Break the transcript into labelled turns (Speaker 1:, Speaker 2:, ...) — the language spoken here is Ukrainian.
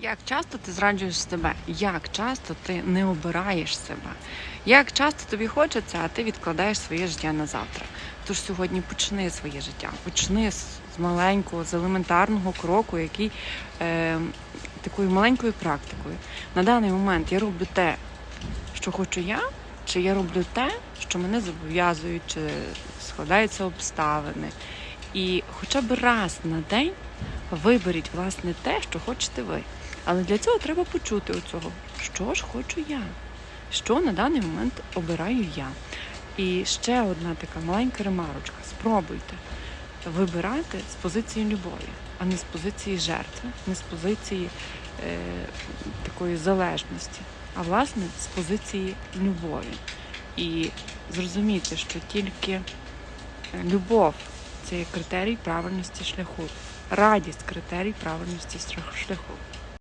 Speaker 1: Як часто ти зраджуєш себе? Як часто ти не обираєш себе? Як часто тобі хочеться, а ти відкладаєш своє життя на завтра? Тож сьогодні почни своє життя, почни з маленького, з елементарного кроку, який е, такою маленькою практикою. На даний момент я роблю те, що хочу я, чи я роблю те, що мене зобов'язують, чи складаються обставини. І хоча б раз на день виберіть власне те, що хочете ви. Але для цього треба почути оцього, що ж хочу я, що на даний момент обираю я. І ще одна така маленька ремарочка. Спробуйте вибирати з позиції любові, а не з позиції жертви, не з позиції е, такої залежності, а власне з позиції любові. І зрозуміти, що тільки любов це є критерій правильності шляху, радість критерій правильності шляху.